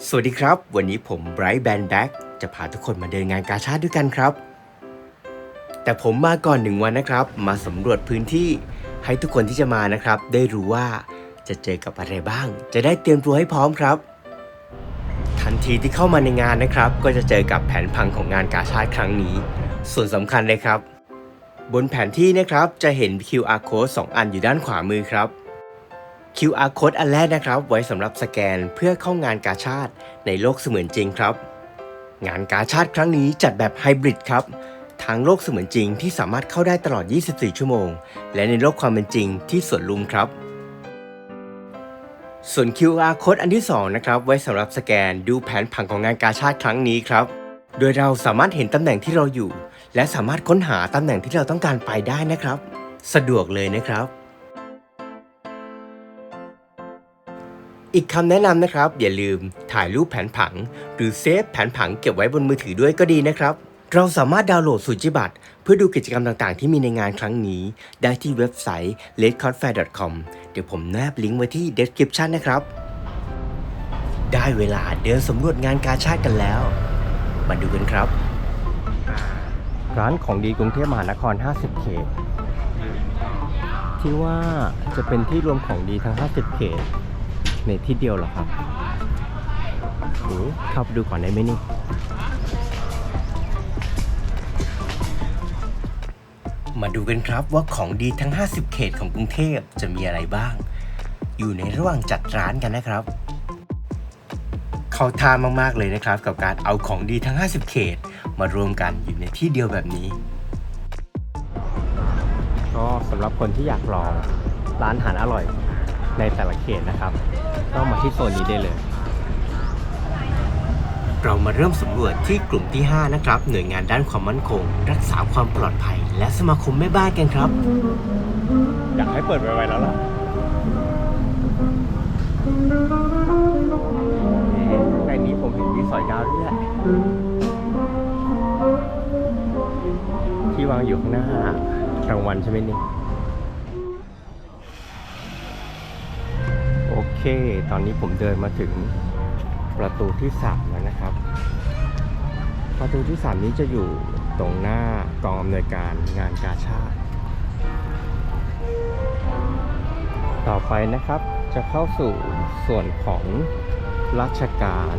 สวัสดีครับ วันนี้ผมไบรท์แบนแบ็กจะพาทุกคนมาเดินงานกาชาดด้วยกันครับ แต่ผมมาก่อนหนึ่งวันนะครับ มาสำรวจพื้นที่ให้ทุกคนที่จะมานะครับ ได้รู้ว่าจะเจอกับอะไรบ้าง จะได้เตรียมตัวให้พร้อมครับ ทันทีที่เข้ามาในงานนะครับ ก็จะเจอกับแผนพังของงานกาชาดครั้งนี้ ส่วนสำคัญเลยครับ บนแผนที่นะครับจะเห็น QR code 2 อันอยู่ด้านขวามือครับ QR code อันแรกนะครับ ไว้สำหรับสแกนเพื่อเข้างานกาชาติในโลกเสมือนจริงครับ งานกาชาติครั้งนี้จัดแบบไฮบริดครับทางโลกเสมือนจริงที่สามารถเข้าได้ตลอด 24 ชั่วโมง และในโลกความเป็นจริงที่สวนลุมครับ ส่วน QR code อันที่ 2 นะครับ ไว้สำหรับสแกนดูแผนผังของงานกาชาติครั้งนี้ครับ โดยเราสามารถเห็นตำแหน่งที่เราอยู่ และสามารถค้นหาตำแหน่งที่เราต้องการไปได้นะครับ สะดวกเลยนะครับ อีกคำแนะนำนะครับ อย่าลืมถ่ายรูปแผนผัง หรือเซฟแผนผังเก็บไว้บนมือถือด้วยก็ดีนะครับ เราสามารถดาวน์โหลดสูจิบัตรเพื่อดูกิจกรรมต่างๆ ที่มีในงานครั้งนี้ ได้ที่เว็บไซต์ redcordfair.com เดี๋ยวผมแนบลิงก์ไว้ที่ description นะครับ ได้เวลาเดินสำรวจงานกาชาติกันแล้ว มาดูกันครับ ร้านของดีกรุงเทพมหานคร 50 เขตที่ว่าจะเป็นที่รวมของดีทั้ง 50 เขต ในที่เดียวเหรอครับโอ้เข้าไปดูก่อนได้ไหมนี่มาดูกันครับว่าของดีทั้ง 50 เขตของกรุงเทพจะมีอะไรบ้าง อยู่ในระหว่างจัดร้านกันนะครับ เข้าท่ามากๆเลยนะครับ กับการเอาของดีทั้ง 50 เขต มารวมกันอยู่ในที่เดียวแบบนี้ ก็สำหรับคนที่อยากลองร้านอาหารอร่อยในแต่ละเขตนะครับ ก็มาที่โซนนี้ได้เลย เรามาเริ่มสำรวจที่กลุ่มที่ 5 นะครับ หน่วยงานด้านความมั่นคง รักษาความปลอดภัย และสมาคมแม่บ้านกันครับ อยากให้เปิดไวๆแล้วล่ะ ในนี้ผมเห็นมีสอยดาวด้วยที่วางอยู่ข้างหน้ารางวัลใช่ไหมนี่ เค ตอนนี้ผมเดินมาถึงประตูที่สามแล้วนะครับ ประตูที่สามนี้จะอยู่ตรงหน้ากองอำนวยการงานกาชาติ ต่อไปนะครับจะเข้าสู่ส่วนของราชการ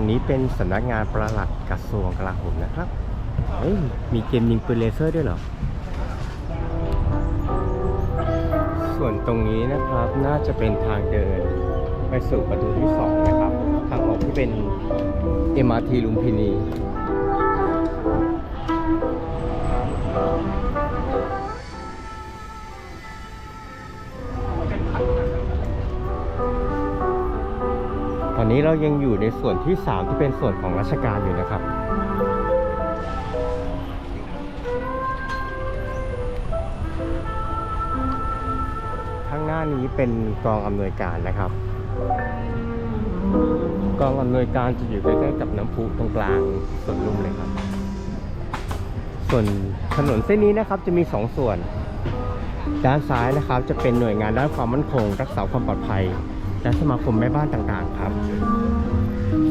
รงนี้เป็นสำนักงานประหลัดกระทรวงกลาโหมนะครับ เฮ้ย มีเกมยิงปืนเลเซอร์ด้วยเหรอ ส่วนตรงนี้นะครับน่าจะเป็นทางเดิน ไปสู่ประตูที่2นะครับ ทางออกที่เป็น MRT ลุมพินี นี้เรายังอยู่ในส่วนที่ 3 ที่เป็นส่วนของราชการอยู่นะครับ ข้างหน้านี้เป็นกองอำนวยการนะครับ กองอำนวยการจะอยู่ใกล้ๆกับน้ำพุตรงกลางสวนลุมเลยครับ ส่วนถนนเส้นนี้นะครับจะมี 2ส่วน ด้านซ้ายนะครับจะเป็นหน่วยงานด้านความมั่นคง รักษาความปลอดภัย และสมาคมแม่บ้านต่างๆครับ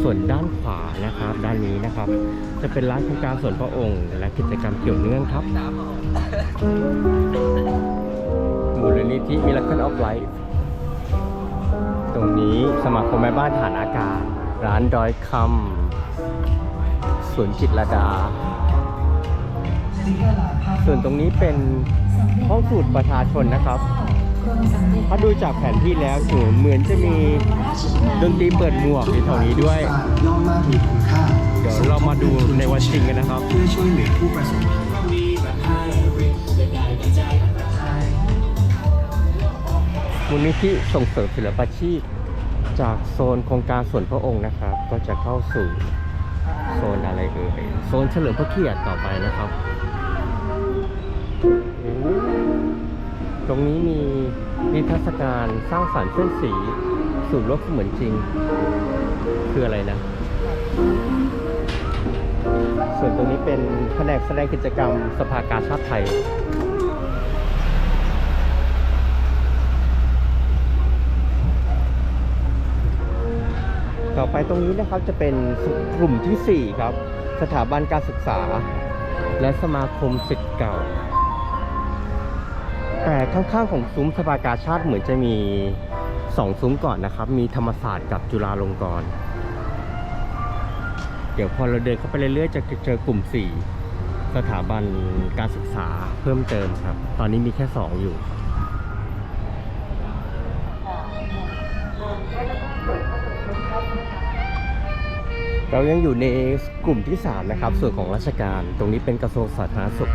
ส่วนด้านขวานะครับ ด้านนี้นะครับ จะเป็นร้านโครงการส่วนพระองค์ และกิจกรรมเกี่ยวเนื่องครับมูลนิธิ Miracle of Life ตรงนี้สมาคมแม่บ้านฐานอากาศ ร้านดอยคำสวนจิตรดา ส่วนตรงนี้เป็นห้องสูตรประชาชนนะครับ ถ้าดูจากแผนที่แล้วถึงเหมือนจะมีดนตรีเปิดหมวกในแถวนี้ด้วยย่อมมากมีคุณค่าเดี๋ยวเรามาดูในวันจริงกันนะครับ เพื่อช่วยเหลือผู้ประสบภัยมูลนิธิส่งเสริมศิลปาชีพ จากโซนโครงการส่วนพระองค์นะครับ ก็จะเข้าสู่โซนอะไรเอ่ยโซนเฉลิมพระเกียรติต่อไปนะครับ ตรงนี้มีนิทรรศการสร้างสรรค์เส้นสี สู่โลกเสมือนจริง คืออะไรนะ ส่วนตรงนี้เป็นแผนกแสดงกิจกรรมสภากาชาติไทยต่อไปตรงนี้นะครับจะเป็นกลุ่มที่ 4 ครับ สถาบันการศึกษา และสมาคมศิษย์เก่า แต่ข้างๆของซุ้มสภากาชาติเหมือนจะมีสองซุ้มก่อนนะครับ มีธรรมศาสตร์กับจุฬาลงกรณ์เดี๋ยวพอเราเดินเข้าไปเรื่อยๆจะเจอกลุ่ม 4 สถาบันการศึกษาเพิ่มเติมครับ ตอนนี้มีแค่ 2 อยู่เรายังอยู่ในกลุ่มที่ 3 นะครับ ส่วนของราชการ ตรงนี้เป็นกระทรวงสาธารณสุข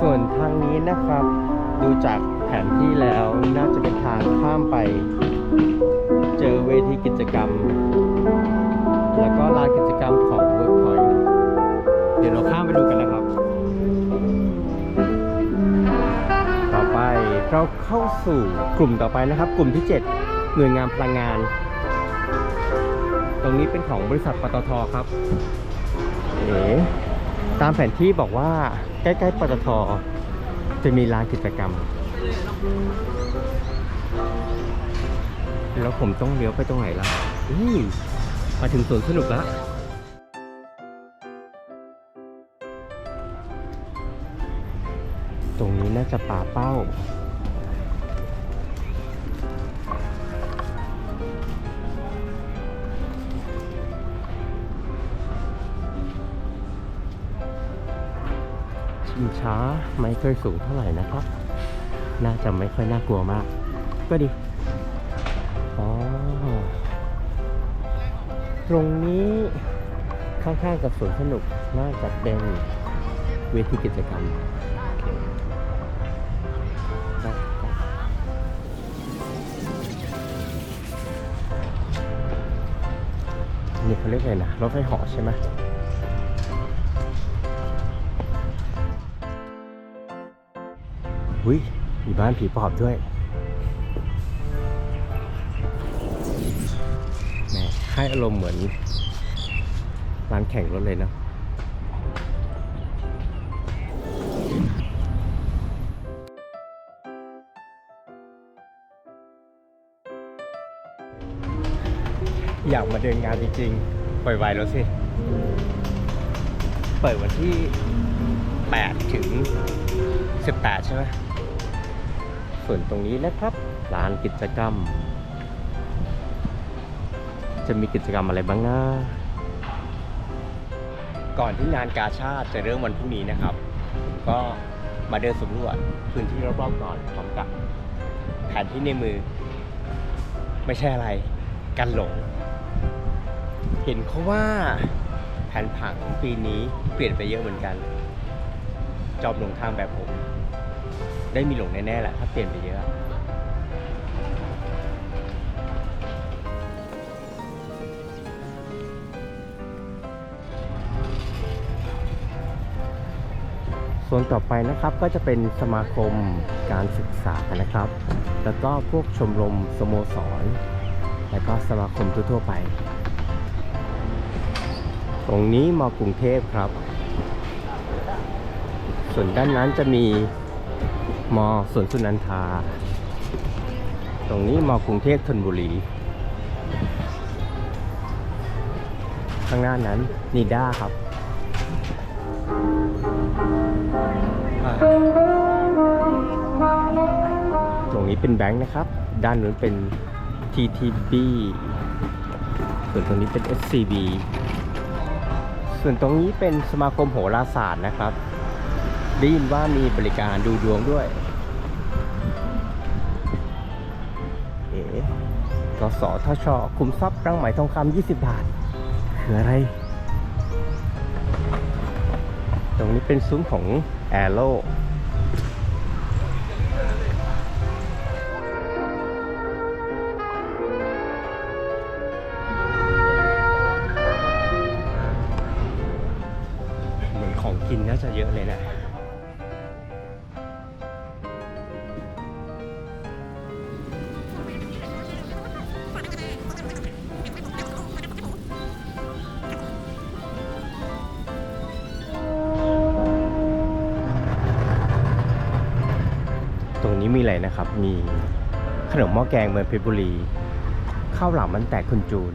ส่วนทางนี้นะครับ ดูจากแผนที่แล้วน่าจะเป็นทางข้ามไป เจอเวทีกิจกรรม แล้วก็ลานกิจกรรมของ Workpoint เดี๋ยวเราข้ามไปดูกันนะครับ ต่อไปเราเข้าสู่กลุ่มต่อไปนะครับ กลุ่มที่ 7 หน่วยงานพลังงาน ตรงนี้เป็นของบริษัทปตทครับ เอ๋ตามแผนที่บอกว่าใกล้ๆปตท จะมีร้านกิจกรรม แล้วผมต้องเลี้ยวไปตรงไหนล่ะอุ้ยมาถึงสวนสนุกแล้วตรงนี้น่าจะป่าเป้า ชิงช้าไม่เคยสูงเท่าไหร่นะครับ น่าจะไม่ค่อยน่ากลัวมาก ก็ดีอ๋อตรงนี้ข้างๆกับสวนสนุกน่าจะเป็นเวทีกิจกรรมนี่เขาเรียกอะไรนะรถไฟหาะใช่ไหม อุ้ยมีบ้านผีปอบด้วยแหมให้อารมณ์เหมือนร้านแข่งรถเลยเนะอยากมาเดินงานจริงๆปล่อยไวแล้วสิ เปิดวันที่ 8 ถึง 18 ใช่ไหม ส่วนตรงนี้นะครับลานกิจกรรม จะมีกิจกรรมอะไรบ้างนะก่อนที่งานกาชาติจะเริ่มวันพรุ่งนี้นะครับ ก็มาเดินสำรวจพื้นที่รอบๆก่อนพร้อมกับแผนที่ในมือ ไม่ใช่อะไร กันหลง เห็นเขาว่าแผนผังปีนี้เปลี่ยนไปเยอะเหมือนกัน จอบหลงทางแบบผม ได้มีหลงแน่ๆแหละถ้าเปลี่ยนไปเยอะส่วนต่อไปนะครับก็จะเป็นสมาคมการศึกษานะครับ แล้วก็พวกชมรมสโมสร แล้วก็สมาคมทั่วๆไป ตรงนี้มอกรุงเทพครับ ส่วนด้านนั้นจะมี มอสวนสุนันทา ตรงนี้มอกรุงเทพธนบุรี ข้างหน้านั้นนิด้าครับตรงนี้เป็นแบงค์นะครับ ด้านนู้นเป็น TTB ส่วนตรงนี้เป็น SCB ส่วนตรงนี้เป็นสมาคมโหราศาสตร์นะครับ ได้ยินว่ามีบริการดูดวงด้วย เอ๋กสทช คุมทรัพย์รังไหมทองคำ20 บาท คืออะไร ตรงนี้เป็นซุ้มของแอโร่เหมือนของกินน่าจะเยอะเลยนะ นี้มีอะครับ มีขนมหม้อแกงเมืองเพชรบุรีข้าวหลามมันแตกคุณจูน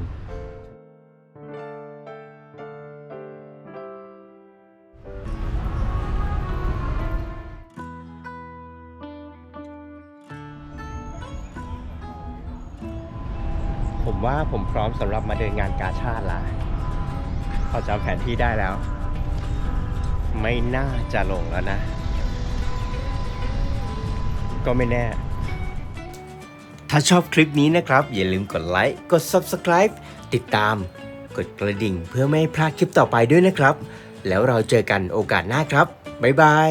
ผมว่าผมพร้อมสำหรับมาเดินงานกาชาติละเขาจะเอาแผนที่ได้แล้ว ไม่น่าจะหลงแล้วนะ ก็ไม่แน่ ถ้าชอบคลิปนี้นะครับ อย่าลืมกดไลค์ กด Subscribe ติดตาม กดกระดิ่งเพื่อไม่ให้พลาดคลิปต่อไปด้วยนะครับ แล้วเราเจอกันโอกาสหน้าครับ บ๊ายบาย